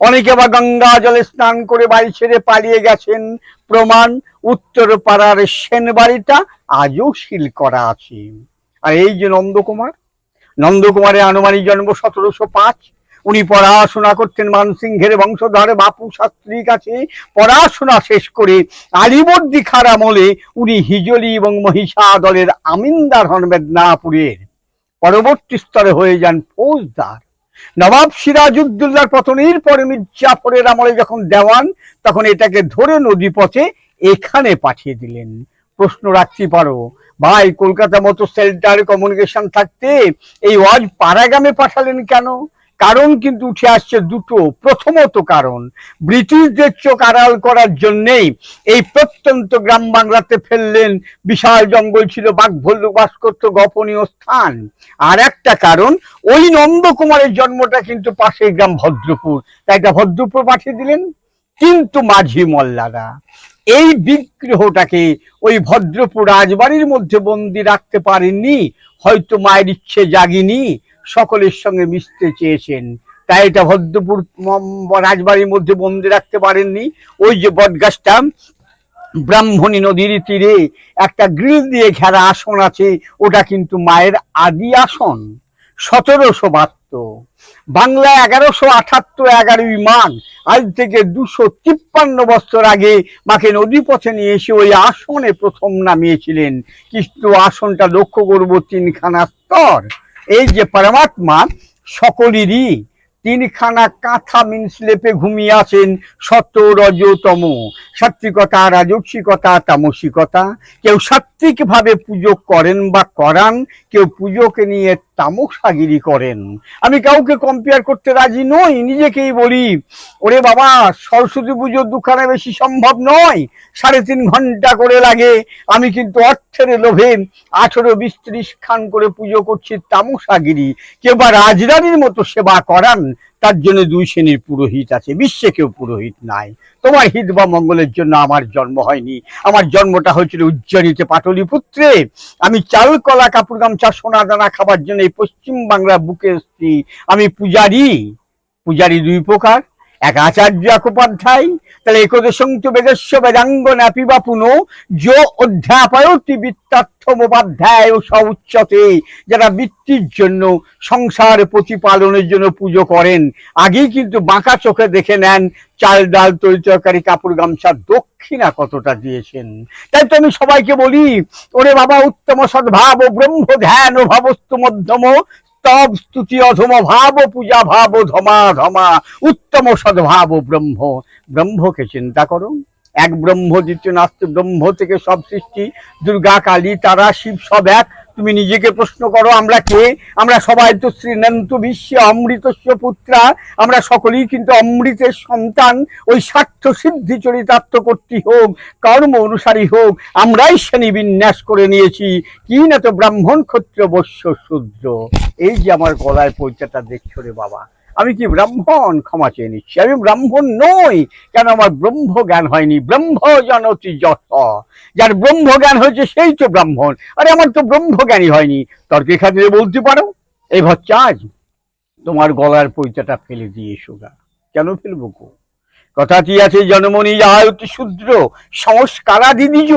অনেকে আবার গঙ্গা জলে স্নান করে বাড়ি ছেড়ে পালিয়ে গেছেন। প্রমাণ উত্তর পাড়ার সেন বাড়িটা আজও সিল করা আছে। আর এই যে নন্দকুমার, নন্দকুমারের আনুমানিক জন্ম সতেরোশো পাঁচ। উনি পড়াশোনা করতেন মানসিংহের বংশধর বাপু শাস্ত্রীর কাছে। পড়াশোনা শেষ করে আলিবর্দি খার আমলে উনি হিজলি এবং মহিষা দলের আমিনদার হন মেদিনীপুরের। পরবর্তী স্তরে হয়ে যান ফৌজদার। নবাব সিরাজউদ্দৌলার পতনের পরে মির্জাফরের আমলে যখন দেওয়ান, তখন এটাকে ধরে নদী পথে এখানে পাঠিয়ে দিলেন। প্রশ্ন রাখতে পারো। ভাই, কলকাতা মতো সেন্টার কমিউনিকেশন থাকতে এই ওয়াজ পাড়াগামে পাঠালেন কেন? কারণ কিন্তু উঠে আসছে দুটো। প্রথমত কারণ, ব্রিটিশদের চোখ আড়াল করার জন্যেই এই প্রত্যন্ত গ্রাম বাংলাতে ফেললেন বিশাল জঙ্গল ছিল বাঘ ভল্লুক বাস করতো গোপনীয় স্থান। আর একটা কারণ, ওই নন্দকুমারের জন্মটা কিন্তু পাশের গ্রাম ভদ্রপুর। তাই এটা ভদ্রপুর পাঠিয়ে দিলেন? কিন্তু মাঝি মল্লারা, এই বিগ্রহটাকে ওই ভদ্রপুর রাজবাড়ির মধ্যে বন্দি রাখতে পারেননি, হয়তো মায়ের ইচ্ছে জাগিনি সকলের সঙ্গে মিশতে চেয়েছেন। তাই এটা ভদ্রপুর রাজবাড়ির মধ্যে বন্দি রাখতে পারেননি। ওই যে বটগাছটা, ব্রাহ্মণী নদীর তীরে একটা গ্রিল দিয়ে ঘেরা আসন আছে, ওটা কিন্তু মায়ের আদি আসন। সতেরোশো বাহাত্তর। বাংলা এগারোশো আঠাত্তর এগারোই মাঘ আজ থেকে দুশো তিপ্পান্ন বছর আগে মাকে নদী পথে নিয়ে এসে ওই আসনে প্রথম নামিয়েছিলেন। কিন্তু আসনটা লক্ষ্য করব তিনখানা স্তর। এই যে পরমাত্মা সকলেরই তিনখানা কাঁথা মিনসলেপে ঘুমিয়ে আছেন সত্য রজতম সাত্বিকতা রাজস্বিকতা, তামসিকতা। কেউ সাত্বিকভাবে পুজো করেন বা করান, কেউ পুজোকে নিয়ে তামসাগিরি করেন। আমি কাউকে কম্পেয়ার করতে রাজি নই, নিজেকেই বলি, ওরে বাবা, সরস্বতী পুজোর দুখানে বেশি সম্ভব নয়, সাড়ে তিন ঘণ্টা করে লাগে। আমি কিন্তু অর্থের লোভে আঠেরো বিশ ত্রিশ খান করে পুজো করছি তামসাগিরি কেউ বা রাজরানীর মতো সেবা করান তার জন্য দুই শ্রেণির পুরোহিত আছে, বিশ্বে কেউ পুরোহিত নাই। তোমার হিত বা মঙ্গলের জন্য আমার জন্ম হয়নি। আমার জন্মটা হয়েছিল উজ্জয়নীতে পাটলিপুত্রে আমি চাল, কলা, কাপড়, গামছা, সোনা, দানা খাবার জন্য এই পশ্চিম বাংলা বুকে আমি পূজারি। পূজারি দুই প্রকার। এক আচার্য উপাধ্যায় তাহলে একদেশং তু বেদস্য বেদাঙ্গ নাপি বা পুনো, যো অধ্যাপয়তি বৃত্তার্থমোপাধ্যায় ও সউচ্চতে যারা বৃত্তির জন্য, সংসার প্রতিপালনের জন্য পুজো করেন। আগেই কিন্তু বাঁকা চোখে দেখে নেন, চাল ডাল তরি তরকারি কাপড় গামছা দক্ষিণা কতটা দিয়েছেন। তাই তো আমি সবাইকে বলি, ওরে বাবা, উত্তম সদ্ভাব ব্রহ্ম ধ্যান ও ভাবস্তু মধ্যম স্তব স্তুতি অধম ভাব পূজা ভাব ধমা ধমা, উত্তম সদ্ভাব ব্রহ্ম। ব্রহ্মকে চিন্তা করো। এক ব্রহ্ম, দ্বিতীয় নাস্তি ব্রহ্ম থেকে সব সৃষ্টি, দুর্গা, কালী, তারা, শিব সব এক। তুমি নিজেকে প্রশ্ন করো, আমরা কে? আমরা সবাই তো শ্রীনন্ত বিশ্বে অমৃতস্য পুত্রা। আমরা সকলেই কিন্তু অমৃতের সন্তান। ওই স্বার্থ সিদ্ধি চরিতার্থ কর্তী হোক, কর্ম অনুসারী হোক, আমরাই শ্রেণি বিন্যাস করে নিয়েছি। কি না তো ব্রাহ্মণ ক্ষত্রিয় বৈশ্য শূদ্র? এই যে আমার গলায় পৈচাটা দেখছ রে বাবা। আমি কি ব্রাহ্মণ? ক্ষমা চেয়ে নিচ্ছি। আমি ব্রাহ্মণ নই। কেন আমার ব্রহ্ম জ্ঞান হয়নি? ব্রহ্ম জনতি যশ যার ব্রহ্ম জ্ঞান হয়েছে সেই তো ব্রাহ্মণ। আরে আমার তো ব্রহ্ম জ্ঞানই হয়নি। তর্কের খাতিরে বলতে পারো? এই ভচ্চাজ তোমার গলার পরিচয়টা ফেলে দিয়ে সোগা কেন ফেলব গো? কথাটি আছে জনমনি যাহাই অতি শূদ্র, সংস্কারাদি দ্বিজ।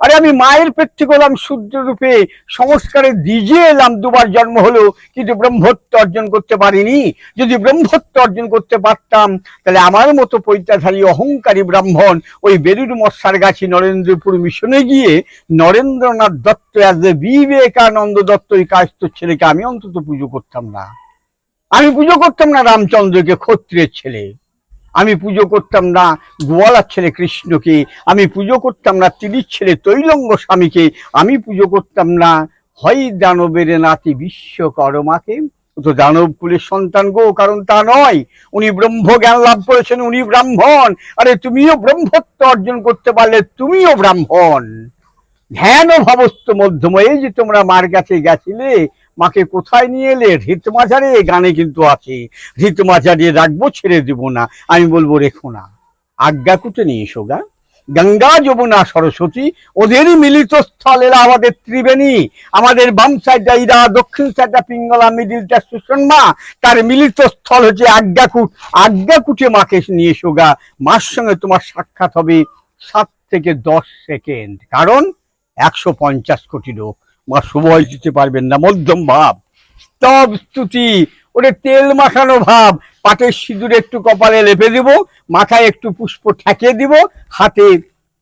আরে আমি মায়ের পেট থেকে হলাম শূদ্র রূপে সংস্কারে দ্বিজে এলাম, দুবার জন্ম হলো কিন্তু ব্রহ্মত্ব অর্জন করতে পারিনি। যদি ব্রহ্মত্ব অর্জন করতে পারতাম, তাহলে আমার মতো পৈতাধারী অহংকারী ব্রাহ্মণ ওই বেলুর মশার গাছি নরেন্দ্রপুর মিশনে গিয়ে নরেন্দ্রনাথ দত্ত অ্যাজ এ বিবেকানন্দ দত্ত এই কাজত ছেলেকে আমি অন্তত পুজো করতাম না। আমি পুজো করতাম না রামচন্দ্রকে ক্ষত্রিয়ের ছেলে। আমি পুজো করতাম না, গোয়ালার ছেলে কৃষ্ণকে, আমি পুজো করতাম না তিরির ছেলে তৈলঙ্গ স্বামীকে, আমি পুজো করতাম না। হয় দানবের নাতি বিশ্বকর্মাকে। তো দানব কুলের সন্তান গো, কারণ তা নয়। উনি ব্রহ্ম জ্ঞান লাভ করেছেন, উনি ব্রাহ্মণ। আরে তুমিও ব্রহ্মত্ব অর্জন করতে পারলে তুমিও ব্রাহ্মণ। ধ্যান ও মধ্যম এই যে তোমরা মার কাছে গেছিলে মাকে কোথায় নিয়ে এলে? হৃতমাঝারে গানে কিন্তু আছে। হৃতমাঝারে রাখব, ছেড়ে দেবো না। আমি বলব, রেখো না। আজ্ঞা কুটে নিয়ে এসো গা। গঙ্গা, যমুনা, সরস্বতী ওদেরই মিলিত স্থল, এরা আমাদের ত্রিবেণী। আমাদের বাম সাইডটা ইরা, দক্ষিণ সাইডটা পিঙ্গলা মিডিলটা সুষমা তার মিলিত স্থল হচ্ছে আজ্ঞাকুট আজ্ঞাকুটে মাকে নিয়ে এসো গা। মার সঙ্গে তোমার সাক্ষাৎ হবে সাত থেকে দশ সেকেন্ড। কারণ একশো পঞ্চাশ কোটি লোক। মা সময় দিতে পারবেন না, মধ্যম ভাব। স্তব স্তুতি ওটা তেল মাখানো ভাব। পাটের সিঁদুর একটু কপালে লেপে দিব, মাথায় একটু পুষ্প ঠেকিয়ে দিব, হাতে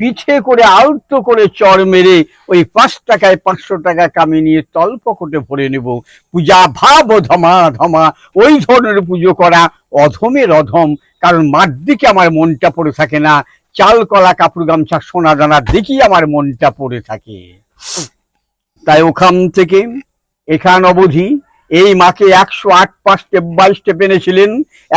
পিঠে করে আলতো করে চর মেরে ওই পাঁচ টাকায় পাঁচশো টাকা কামি নিয়ে তলপকটে ভরে নেব। পূজা ভাব ধমা ধমা, ওই ধরনের পুজো করা অধমের অধম, কারণ মার দিকে আমার মনটা পড়ে থাকে না, চাল, কলা, কাপড়, গামছা, সোনা দানার দিকেই আমার মনটা পড়ে থাকে। তাই ওখান থেকে এখান অবধি এই মাকে একশো আট পাঁচ স্টেপ বাই স্টেপ এনেছিলেন,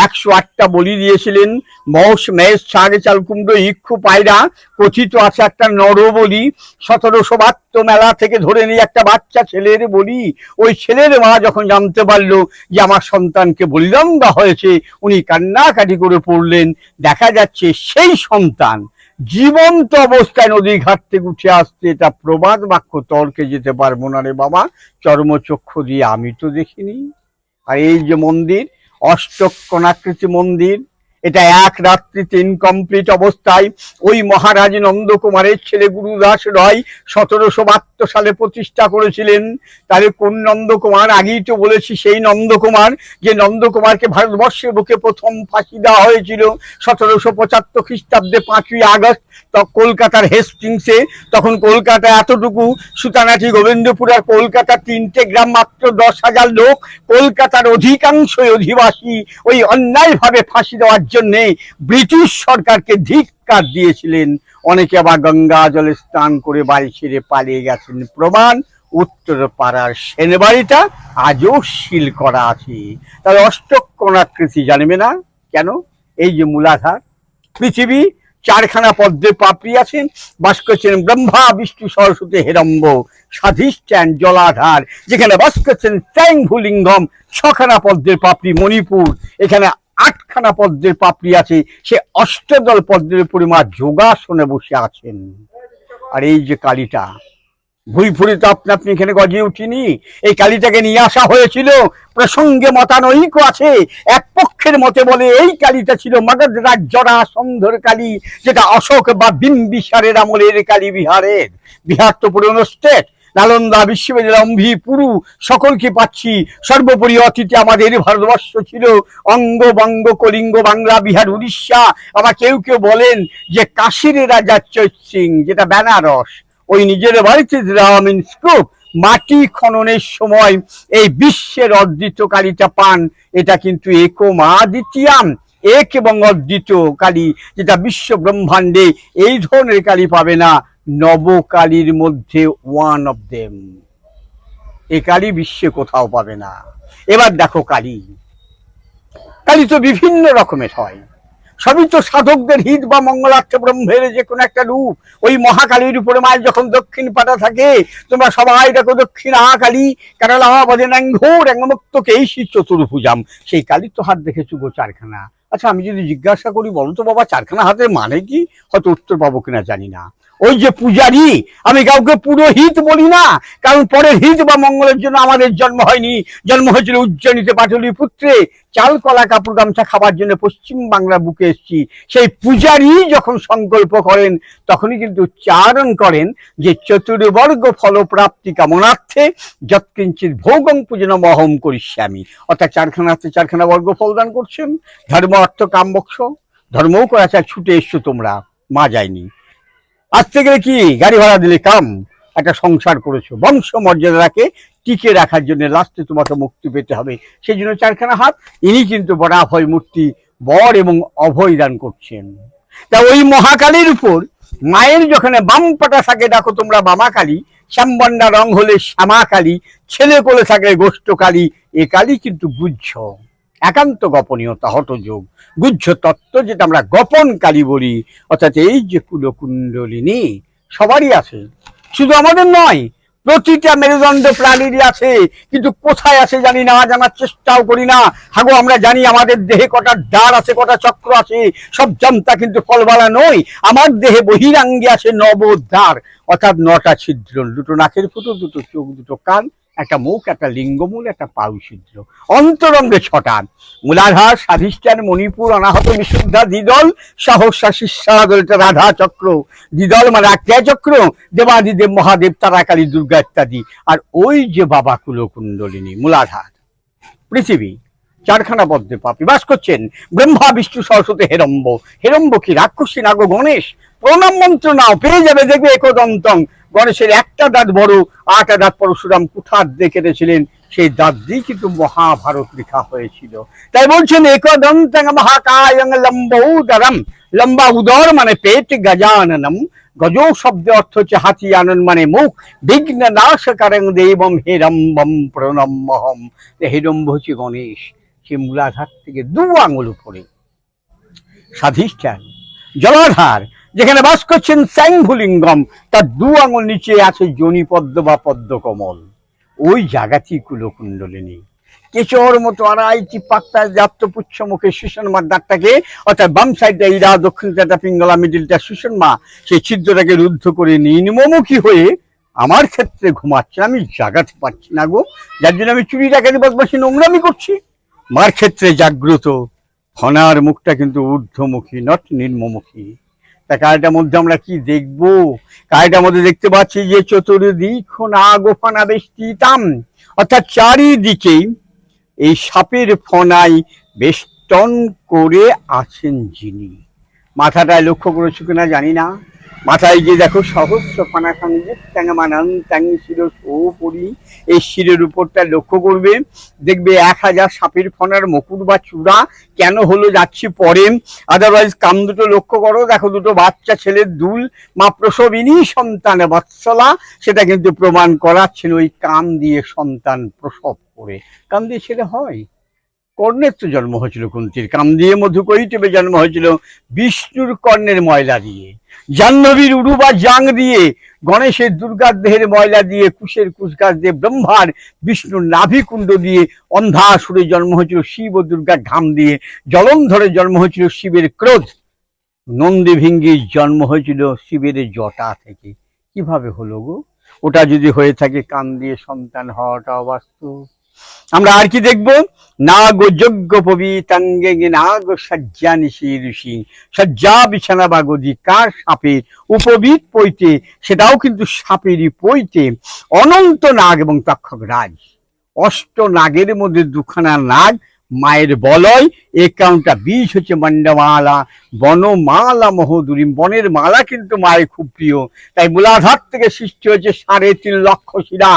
একশো আটটা বলি দিয়েছিলেন, মৌস মেষ সাড়ে চাল কুমড়ো ইক্ষু পায়রা, কথিত আছে একটা নর বলি, সতেরোশো বাত্ত মেলা থেকে ধরে নিয়ে একটা বাচ্চা ছেলের বলি। ওই ছেলের মা যখন জানতে পারল যে আমার সন্তানকে বলিদান দেওয়া হয়েছে, উনি কান্নাকাটি করে পড়লেন। দেখা যাচ্ছে সেই সন্তান জীবন্ত অবস্থায় নদী ঘাট থেকে উঠে আসতে এটা প্রবাদ বাক্য, তর্কে যেতে পারব না রে বাবা। চর্মচক্ষু দিয়ে আমি তো দেখিনি। আর এই যে মন্দির, অষ্টকোণাকৃতি মন্দির এটা এক রাত্রিতে ইনকমপ্লিট অবস্থায়। ওই মহারাজ নন্দকুমারের ছেলে গুরুদাস রয় সতেরোশো বাহাত্তর সালে প্রতিষ্ঠা করেছিলেন। তাহলে কোন নন্দকুমার? আগেই তো বলেছি, সেই নন্দকুমার যে নন্দকুমারকে ভারতবর্ষের বুকে প্রথম ফাঁসি দেওয়া হয়েছিল সতেরোশো পঁচাত্তর খ্রিস্টাব্দে পাঁচই আগস্ট কলকাতার হেস্টিংসে। তখন কলকাতা এতটুকু সুতানাটি গোবিন্দপুর আর কলকাতার তিনটে গ্রাম মাত্র দশ হাজার লোক। কলকাতার অধিকাংশই অধিবাসী ওই অন্যায়ভাবে ফাঁসি দেওয়ার জন্যে ব্রিটিশ সরকারকে ধিক্কার দিয়েছিলেন। অনেকে আবার গঙ্গা জলে স্নান করে বাড়ি ছেড়ে পালিয়ে গেছেন। প্রমাণ উত্তর পাড়ার সেনবাড়িটা আজও শিল করা আছে। তাহলে অষ্টকোণাকৃতি জানবে না? কেন? এই যে মূলাধার। পৃথিবী চারখানা পদ্মে পাপড়ি আছেন। বাস করছেন ব্রহ্মা, বিষ্ণু, সরস্বতী, হেরম্ব স্বাধিষ্ঠান জলাধার। যেখানে বাস করছেন চ্যাং ভুলিঙ্গম ছখানা পদ্মের পাপড়ি মণিপুর। এখানে আটখানা পদ্মের পাপড়ি আছে, সে অষ্টদল পদ্মের পরিমা যোগাসনে বসে আছেন। আর এই যে কালীটা ভুই ফুরি তো আপনি আপনি এখানে গজিয়ে উঠিনি, এই কালীটাকে নিয়ে আসা হয়েছিল, প্রসঙ্গে মতানৈক আছে, এক পক্ষের মতে বলে এই কালীটা ছিল মগধ রাজ্যরা সন্ধর কালী, যেটা অশোক বা বিম্বিসারের আমলের কালী বিহারের, বিহার তো পুরনো স্টেট নালন্দা বিশ্ববিদ্যালয় অম্ভি পুরু, সকলকে পাচ্ছি। সর্বোপরি অতীতে আমাদের ভারতবর্ষ ছিল। অঙ্গ বঙ্গ কলিঙ্গ বাংলা, বিহার, উড়িষ্যা। আবার কেউ কেউ বলেন যে কাশীর রাজা চৈত সিং, যেটা বেনারস। ওই নিজের বাড়িতে রামিন স্কুপ মাটি খননের সময় এই বিশ্বের অদ্বিত কালীটা পান। এটা কিন্তু একমা দ্বিতীয়াম এক এবং অদ্বিত কালী যেটা বিশ্ব ব্রহ্মাণ্ডে এই ধরনের কালী পাবে না। নবকালীর মধ্যে one of them a Kali বিশ্বে কোথাও পাবে না। এবার দেখো কালী। কালী তো বিভিন্ন রকমের হয়। সবই তো সাধকদের হিত বা মঙ্গলার্থ ব্রহ্মের যে কোনো একটা রূপ। ওই মহাকালীর উপরে মায়ের যখন দক্ষিণ পাটা থাকে, তোমরা সবাই দেখো দক্ষিণ কালী, কেরালা বদেনাং ঘোর এই শীত চতুর্ভুজাম। সেই কালীর তো হাত দেখেছ গো চারখানা। আচ্ছা আমি যদি জিজ্ঞাসা করি, বলো তো বাবা, চারখানা হাতের মানে কি? হয়তো উত্তর পাবো কিনা জানি না। ওই যে পূজারি, আমি কাউকে পুরোহিত বলি না, কারণ পরের হিত বা মঙ্গলের জন্য আমাদের জন্ম হয়নি। জন্ম হয়েছিল উজ্জয়নীতে পাটলি পুত্রে। চাল, কলা, কাপড়, গামছা খাবার জন্য পশ্চিম বাংলার বুকে এসেছি। সেই পূজারি যখন সংকল্প করেন, তখনই কিন্তু উচ্চারণ করেন যে চতুর্বর্গ ফলপ্রাপ্তি কামনার্থে যৎকিঞ্চিত ভোগং পূজন মহম করিষ্যামি। অর্থাৎ চারখানা হাতে চারখানা বর্গ ফলদান করছেন। ধর্ম, অর্থ, কাম, মোক্ষ। ধর্মও করা ছুটে এসছো তোমরা, মা যায়নি। আসতে গেলে কি গাড়ি ভাড়া দিলে কাম? একটা সংসার করেছ। বংশ মর্যাদাকে টিকে রাখার জন্য লাস্টে তোমাকে মুক্তি পেতে হবে। সেই জন্য চারখানা হাত। ইনি কিন্তু বরাভয় মূর্তি, বর এবং অভয় দান করছেন। তা ওই মহাকালীর উপর মায়ের যখন বাম পাটা থাকে, দেখো তোমরা বামা কালী শ্যামবন্ডা রং হলে শ্যামা কালী ছেলে কোলে থাকে গোষ্ঠ কালী এ কালী কিন্তু গুজ্জ। একান্ত গোপনীয়তা হটযোগ গুজ্জ তত্ত্ব যেটা আমরা গোপন কালী বলি, অর্থাৎ এই যে কুলকুণ্ডলিনী, সবারই আছে। শুধু আমাদের নয়, প্রতিটা মেরুদণ্ড প্রাণীরই আছে, কিন্তু কোথায় আছে জানি না, জানার চেষ্টাও করি না। হাগো, আমরা জানি আমাদের দেহে কটা ডার আছে, কটা চক্র আছে, সব জানতা কিন্তু ফলবালা নয় আমার দেহে বহিরাঙ্গে আছে নবদ্বার অর্থাৎ নটা ছিদ্র, দুটো নাকের ফুটো, দুটো চোখ, দুটো কান একটা মুখ, একটা লিঙ্গমূল, একটা পাউ ছিদ্র অন্তরঙ্গে ছটা মূলাধার স্বাধিষ্ঠান মণিপুর, অনাহত বিশুদ্ধা দ্বিদল, সহসা এটা রাধা, চক্র। দ্বিদল মানে একটা চক্র? দেবাদিদেব, মহাদেব, তারাকালী, দুর্গা ইত্যাদি। আর ওই যে বাবা কুলকুণ্ডলিনী, মূলাধার। পৃথিবী, চারখানা পদ্মে পাপি। বাস করছেন ব্রহ্মা, বিষ্ণু, সরস্বতী, হেরম্ব। হেরম্ব কি রাক্ষসী নাগ গণেশ? প্রণাম মন্ত্র নাও, পেয়ে যাবে দেখবে একদন্তং। গণেশের একটা দাঁত বড় আটটা দাঁত পরশুরাম কুঠার দেখে রেছিলেন সেই দাঁত দিয়ে কিন্তু মহাভারত লেখা হয়েছিল। তাই বলছেন, একদন্তং মহাকায়ং লম্বউদরম লম্বা উদর মানে পেট, গজাননম। গজ শব্দ অর্থ হচ্ছে হাতি, আনন মানে মুখ। বিঘ্ন নাশ কারং দেবম হেরম্বম প্রণম্বহম হেরম্ব হচ্ছে গণেশ। সে মূলাধার থেকে দু আঙুল উপরে। স্বাধিষ্ঠান জলাধার। যেখানে বাস করছেন স্যাংভুলিঙ্গম, তার দু আঙুল নিচে আছে জনিপদ্ম বা পদ্মকমল। ওই জায়গাটি কুলকুণ্ডলিনী। কেচোর মতো আড়াইটি পাক্তা জাপ্ত পুচ্ছ মুখে সুষণমার দাঁতটাকে অর্থাৎ বাম সাইডটা ইরা, দক্ষিণ সাইডটা পিঙ্গলা মিডিলটা সুষণমা সেই ছিদ্রটাকে রুদ্ধ করে নিম্নমুখী হয়ে আমার ক্ষেত্রে ঘুমাচ্ছে, আমি জাগাতে পারছি না গো। যার জন্য আমি চুরি চুরিটাকে বসবাসী নোংরামি করছি। মার ক্ষেত্রে জাগ্রত, ফনার মুখটা কিন্তু ঊর্ধ্বমুখী নট নিম্নমুখী। তা কালটার মধ্যে আমরা কি দেখব? কালটার মধ্যে দেখতে পাচ্ছি যে চতুর্দিক না গোফানা বেষ্টিতাম। অর্থাৎ চারিদিকেই এই সাপের ফনাই বেষ্টন করে আছেন যিনি। মাথাটায় লক্ষ্য করেছ কিনা জানি না। মাথায় গিয়ে দেখো সহস্র ফানা সঙ্গে ট্যাঙ্গামানান ট্যাঙ্গি শির পরি এই শিরের উপরটা লক্ষ্য করবে। দেখবে এক হাজার সাপের ফনার মুকুট বা চূড়া কেন হলো যাচ্ছি পরে? আদারওয়াইজ কাম দুটো লক্ষ্য করো। দেখো দুটো বাচ্চা ছেলের দুল, মা প্রসবিনী, সন্তান বৎসলা। সেটা কিন্তু প্রমাণ করাচ্ছিল ওই কাম দিয়ে সন্তান প্রসব করে। কাম দিয়ে ছেলে হয়। কর্ণের তো জন্ম হয়েছিল কুন্তির। কাম দিয়ে মধু কৈটেবে জন্ম হয়েছিল বিষ্ণুর কর্ণের ময়লা দিয়ে। জাহ্নবীর উরু বা জাং দিয়ে, গণেশের দুর্গার দেহের ময়লা দিয়ে, কুশের কুশ গাছ দিয়ে, ব্রহ্মার বিষ্ণুর নাভিকুণ্ড দিয়ে, অন্ধাসুরে জন্ম হয়েছিল শিব ও দুর্গার ঘাম দিয়ে, জলন্ধরে জন্ম হয়েছিল শিবের ক্রোধ। নন্দী ভিঙ্গির জন্ম হয়েছিল শিবের জটা থেকে। কীভাবে হলো গো? ওটা যদি হয়ে থাকে কান দিয়ে সন্তান হওয়াটা অবাস্তব। আমরা আর কি দেখব? নাগ যজ্ঞ পবিতাঙ্গে নাগ সজ্জা নিশি ঋষি। সজ্জা বিছানা বা গদি কার সাপের উপবিত পৈতে? সেটাও কিন্তু সাপেরই পইতে অনন্ত নাগ এবং তক্ষক রাজ। অষ্ট নাগের মধ্যে দুখানা নাগ মায়ের বলয় একাউন্টটা বীজ হচ্ছে মন্ডমালা বনমালা মহদুরী, বনের মালা কিন্তু মায়ের খুব প্রিয়। তাই মূলাধার থেকে সৃষ্টি হয়েছে সাড়ে তিন লক্ষ শিরা,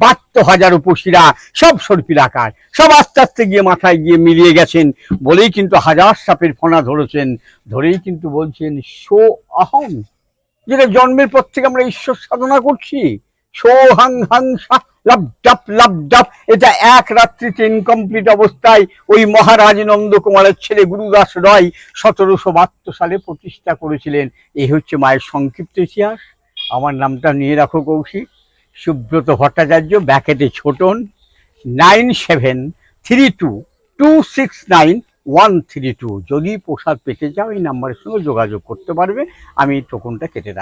বাহাত্তর হাজার উপশিরা, সব সর্পির আকার। সব আস্তে আস্তে গিয়ে মাথায় গিয়ে মিলিয়ে গেছেন, বলেই কিন্তু হাজার সাপের ফোনা ধরেছেন, ধরেই কিন্তু বলছেন সো অহম যেটা জন্মের পর থেকে আমরা ঈশ্বর সাধনা করছি। সো হাং হাং সা লাভ ডাপ লাভ ডাপ এটা এক রাত্রিতে ইনকমপ্লিট অবস্থায় ওই মহারাজ নন্দকুমারের ছেলে গুরুদাস রয় সতেরোশো বাহাত্তর সালে প্রতিষ্ঠা করেছিলেন। এই হচ্ছে মায়ের সংক্ষিপ্ত ইতিহাস। আমার নামটা নিয়ে রাখো Kaushik. Subrata Bhattacharya, ব্যাকেটে Chhotan, nine seven three two two six nine one three two. যদি প্রসাদ পেতে চাও, এই নাম্বারের সঙ্গে যোগাযোগ করতে পারবে। আমি টোকনটা কেটে রাখব